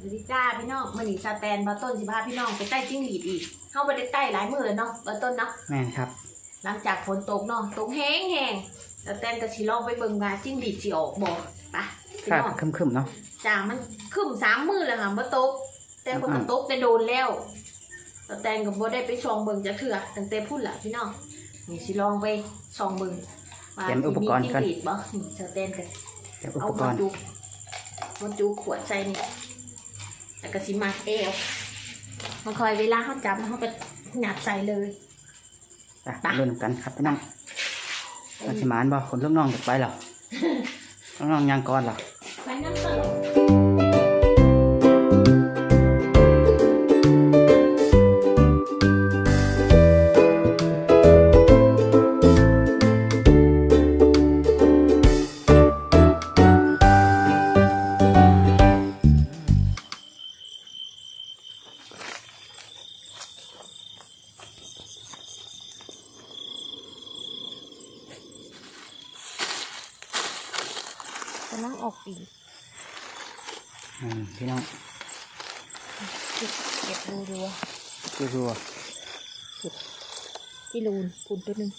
สวัสดีจ้าพี่น้องมันนี่สแตนบาต้นสิพาพี่น้องไปใต้จิ้งหรีดอีกเข้าไปได้ใต้หลายมือเลยเนาะบาต้นเนาะแม่นครับ หลังจากฝนตกเนาะตกแห้งแห้งสแตนก็สิลองไปเบิ่งว่าจิ้งหรีดสิออกบ่ไปพี่คาดน้องคึมๆเนาะ จ้ามันขึ้นสามมือแล้วค่ะมาตก แต่คนก็ตกแต่โดนแล้วสแตนก็บ่ได้ไปส่องเบิ่งจะเถื่อตั้งแต่พูดละพี่น้องนี่สิลองไปส่องเบิ่งว่าเตรียมอุปกรณ์สิมีกันจิ้งหรีดบ่นี่สแตนก็เดี๋ยวอุเอาปกมารณ์ จุมาจุขวดใส่นี่ แล้วก็สิมาเอวมันคอยเวลาเขาจับเขาก็หยัดใส่เลย อะไปเริ่มกันครับพี่น้องราชมานบ่คนลูกน้องจะไปเหรอ ลูกน้องยังก่อนเหรอ ไปน้ำตก เก็บเก็บดูดูว่ารัวที่รูนปูนตัวหนึ่งๆ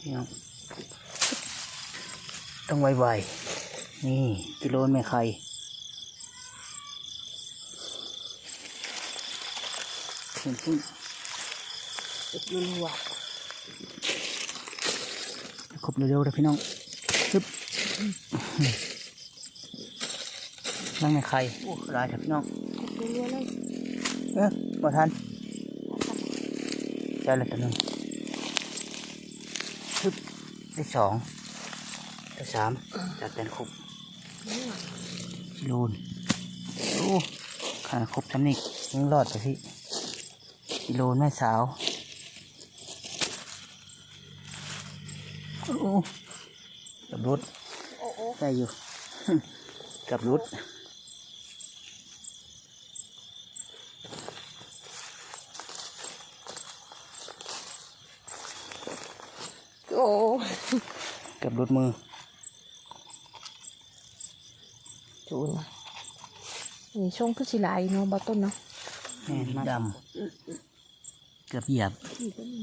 พี่น้องต้องไวๆ นี่กิโลนไม่ใครขึ้นขึ้นเก็บรัวครบเร็วๆเลยพี่น้องซึบ นั่งในใครโอ้ลายเถอะพี่น้องเก็บรัวๆเลยเอ๊ะบ่ทันใช่เละตัวนึงซึบได้สองได้สามจัดเป็นครบลูนโอ้ขนาดครบทำนี่ยังรอดไปพี่กิโลนแม่สาวโอ้กับรุดได้อยู่ กับรุด โอ้ กับรุดมือ จูนนี่ช่วงคือสิหลายเนาะบาต้นเนาะแม่นมาดำเกือบเหยียบนี่ก็มี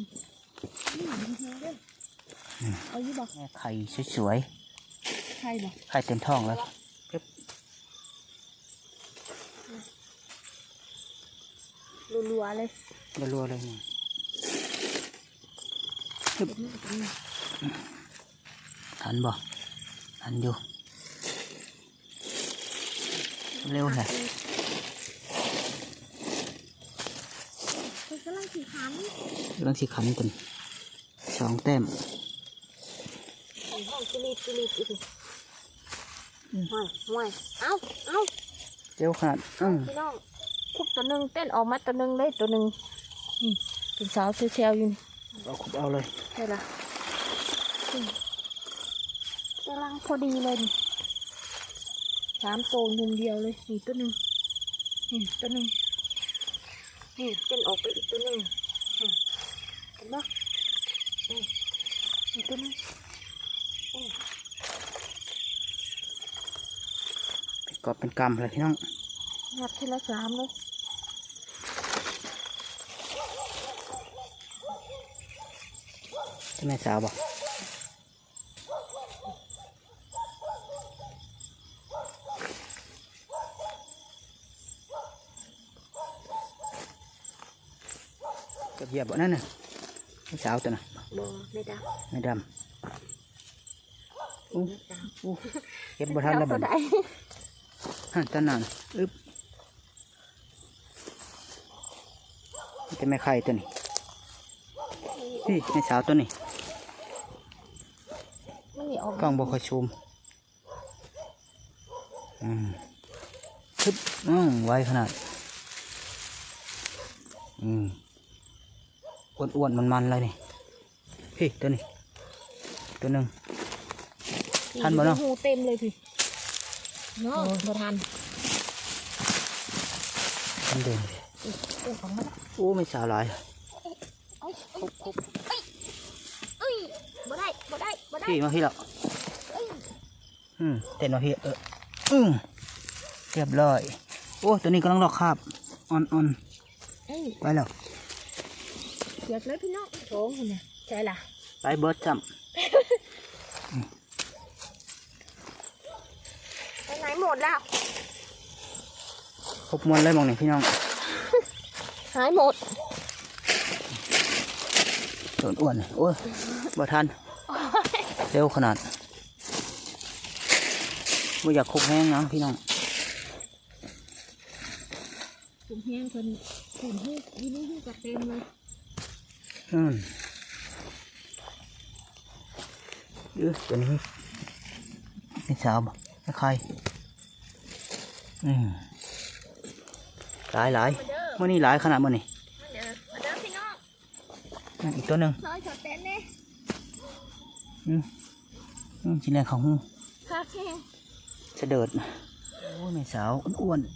เอาอยู่บ่แม่ไข่สวยใช่บ่ๆไข่เต็มท้องแล้วรัวๆเลยรัวๆเลยนี่ ทันบ่ทันอยู่ เร็วเลยกำลังสีขามเรื่องสีขันกันสองแต้มห้องจิลีจิลีอีกห่วยห่วยเอ้าเอ้าเจ้าขนาดอืมพี่น้องคุบตัวหนึ่งเต้นออกมาตัวหนึ่งเลยตัวหนึ่งนี่เป็นสาวเซลล์อยู่นี่เอาคุบเอาเลยใช่ละอืม กำลังพอดีเลยนี่สามโตวยุมเดียวเลยนี่ตัวหนึ่งนี่ตัวหนึ่งนี่เต้นออกไปอีกตัวหนึ่งอืมเห็นปะนี่นี่ตัวหนึ่งเป็นกอบเป็นกำเลยพี่น้องงัดทีละสามเลยจะแม่สาวบ่เกั บเหยียบบ่นั่นน่ะแม่สาวตัวน่ะบ่ไม่ได้ไม่ดำอู้อู้เก็บบ่ทันแล้วก็บัดได้ฮะตันนั่นอึ๊บนี่จะไม่ไข่ตัวนี้นี่แม่สาวตัวนี้ไม่ออกกล้องบ่ค่อยซูมอืมทึบอืมไวขนาด อืม อ้วนๆมันๆเลยนี่พี่ตัวนี้ ตัวหนึ่ง ทันบ่เนาะ หูเต็มเลยพี่เนาะบ่ทันมันเดินเต็มของมันละโอ้ไม่สาวหลายเอ้ยเอ้ยเอ้ยเอ้ยบ่ได้บ่ได้บ่ได้พี่มาพี่ละเอ้ยอืมเต้นมาพี่เอออืมเรียบร้อย โอ้ตัวนี้กำลังรอคาบอ่อนอ่อนเอ้ยๆไปแล้ว อยากเลยพี่น้องโถงเนี่ยใช่ล่ะไปเบิร์ดจไปไหนหมดแล้วำครบมวนเลยมองนี่พี่น้อง หายหมดตัวอ้วนๆโอ้ยบ่ทันเร็วขนาดไม่อยากคุกแห้งนะพี่น้องกลุ่มแห้งคนกลุ่มที่ยี่นี่ที่กระเต็มเลย อืมเออตัวนี้นี่สาวบ่ไม่ใครอืมหลายหลายมาเด้อเมื่อนี้หลายขนาดมื่อนี้มาเด้อมาเด้อพี่น้องนั่นอีกตัวหนึ่งซอยสดเต้นเนี่ยอืมอืมชิ้นแรกของหูคาแข้งเสดิร์ดโอ้ยแม่สาวอ้วนๆ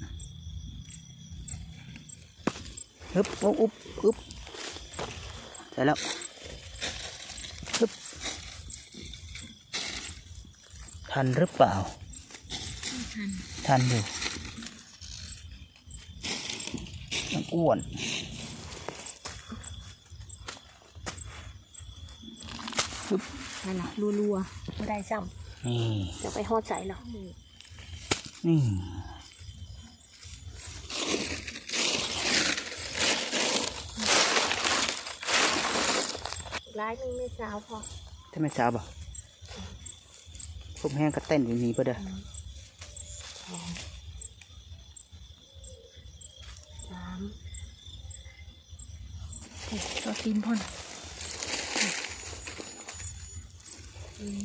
ฮึบอุ๊บอุ๊บอุ๊บ ใส่แล้วฮึบทันหรือเปล่า ทันทันอยู่ยังอ้วนนั่นล่ะรัวๆไม่ได้ซ้นี่ำเดี๋ยวไปหอดใส่หรอกนี่ ร้ายหนึงไม่สาวพอถ้าไม่ทราบอะผมแห้งก็เต้นอยู่นี่ก็ได้สามโอ้ตัวตีนพ่นอืม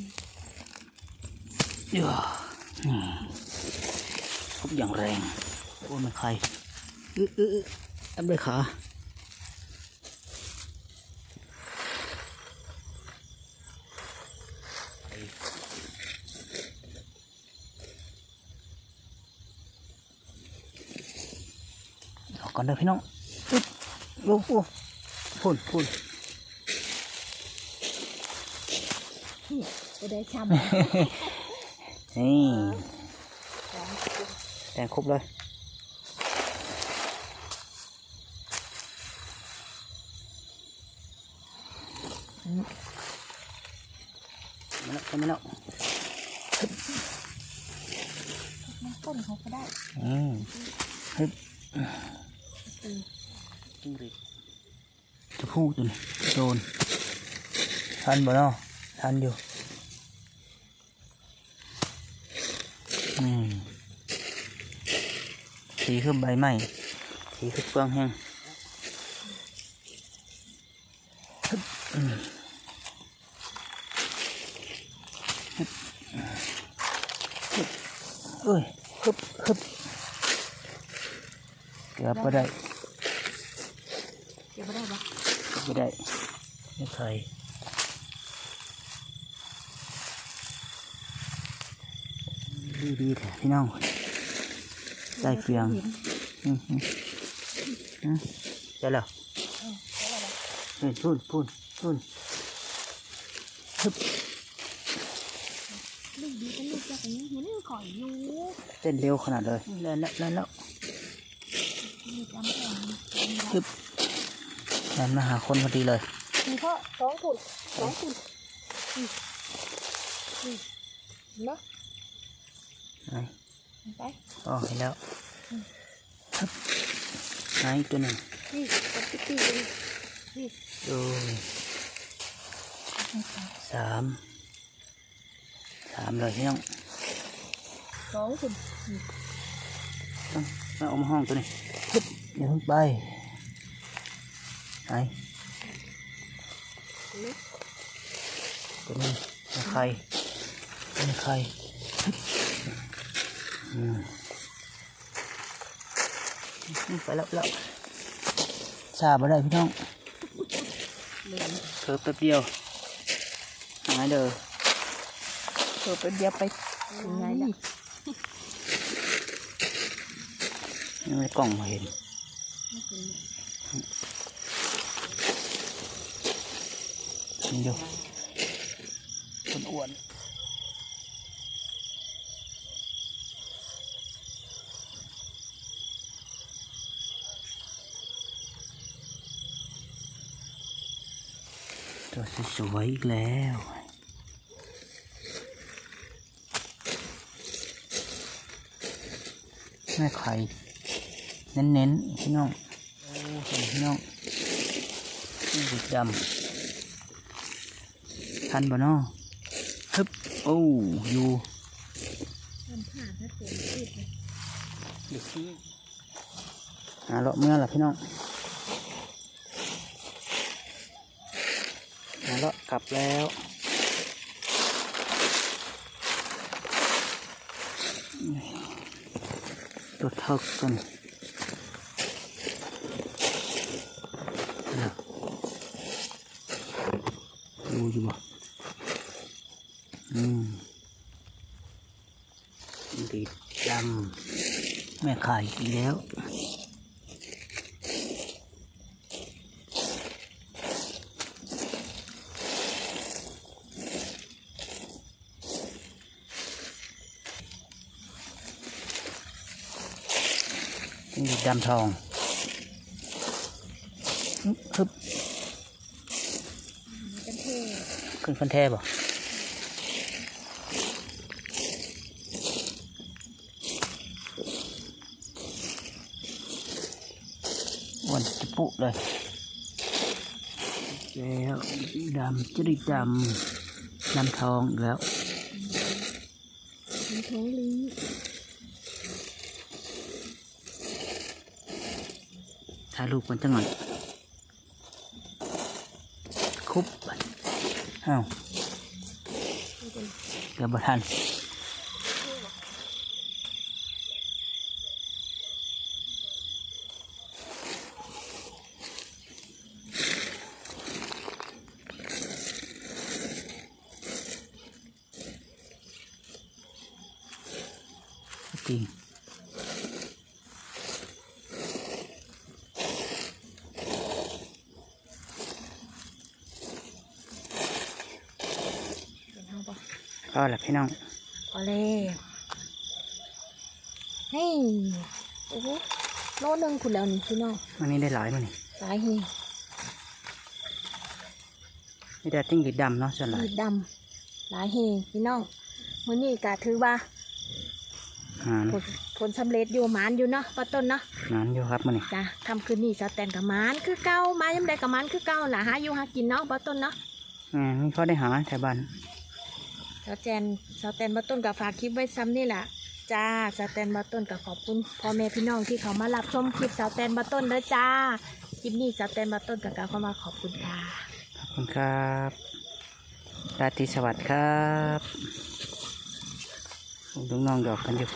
เดี๋ยวนี่ทุบอย่างแรงโอ้ไม่ใครอื้ออื้ออื้อทำด้วยขา กก่อนเด้อพี่น้องอึ๊บโอ้โหพุ่นพุ่นไม่ได้ซ้ำนี่สองแต่งครบเลยมาแล้วมาแล้วมันต้นเขาก็ได้ อืมฮึบอืม จิ้งหรีดจะพูดตัวนี้โดนทันบ่เนาะทันอยู่สีคือใบไม้สีคือเปลืองแห้งฮึบอืมฮึบฮึบเอ้ยฮึบฮึบเกือบก็ได้ เดี๋ยวไม่ได้ปะ ไม่ได้ไม่เคย ดีดีแท้พี่น้องได้เพียงอืมอืมอืมได้แล้วเฮ้ยพูนพูนพูนฮึบลูกดีกันลูกจากนี้มันนี่ข่อยอยู่เต้นเร็วขนาดเลยแล้วแล้วแล้วแล้วมีจำแผ่นฮึบแมันมาหาคนพอดีเลยมีพ่อสองขุดสองขุดอืมอืมเนาะ ไหนไปอ๋อเห็นแล้วฮึบไหนอีกตัวหนึ่งนี่กับพี่ตีเลยนี่ดูสามสามเลยพี่น้องสองขุดต้องต้องเอามาห้องตัวนี้ฮึบอย่าเพิ่งไปไหนตัวนี้เป็นใครเป็นใครฮึบอืมนี่ ไปแล้วแล้วทราบมาได้พี่น้องเหลืองเพิ่มแป๊บเดียว หายเด้อเปิดเป็นเดียวไปถึงไงล่ะยังไม่กล้องมาเห็นนี่ดูคนอ้วน ตัว สวยอีกแล้วแม่ไข่เน้นๆพี่น้องโอ้เห็นพี่น้องนี่บุดดำทันบ่น้อฮึบโอ้อยู่มันผ่านถ้าเกิดติดเลยเด็กที่หาเลาะเมื่อล่ะพี่น้อง หาเลาะกลับแล้วตัวเท่ากันดูอยู่บ่อืมดีดดำแม่ขายอีกแล้ว นี่ดำทองฮึบฮึบมันกันเท่ขึ้นคันแท่บ่วันจะปุเลยแล้วดำจะได้ดำดำทองแล้วมันท้องลิงายรูปกันจังหน่อยคุบอ้าวเกือบทันจริง เห็นเอาปะ ก็แหละพี่น้องพอแล้วเฮ้ยโอ้โหโลหนึงคุณแล้วนี่พี่น้องวันนี้ได้หลายมั้ยนี่สายเฮนี่ได้ติ้งดีดดำเนาะส่วนหลายดีดดำหลายเฮพี่น้องมื้อนี้กะถือว่างานผลผลสำเร็จอยู่หมานอยู่เนาะป้าต้นเนาะงานอยู่ครับมันนี่จ้ะทำคืนนี้สแตนกับหมานคือเก่ามายังได้กับหมานคือเก่าล่ะหาอยู่หากินเนาะป้าต้นเนาะงานนี่เขาได้หาแถวบ้าน สแตนสแตนป้าต้นกับฝากคลิปไว้ซ้ำนี่แหละจ้าสแตนป้าต้นกับขอบคุณพ่อแม่พี่น้องที่เขามารับชมคลิปสแตนป้าต้นเด้อจ้าคลิปนี้สแตนป้าต้นกับการเข้ามาขอบคุณค่ะขอบคุณครับราตรีสวัสดิ์ครับลุงน้องดอกกันอยู่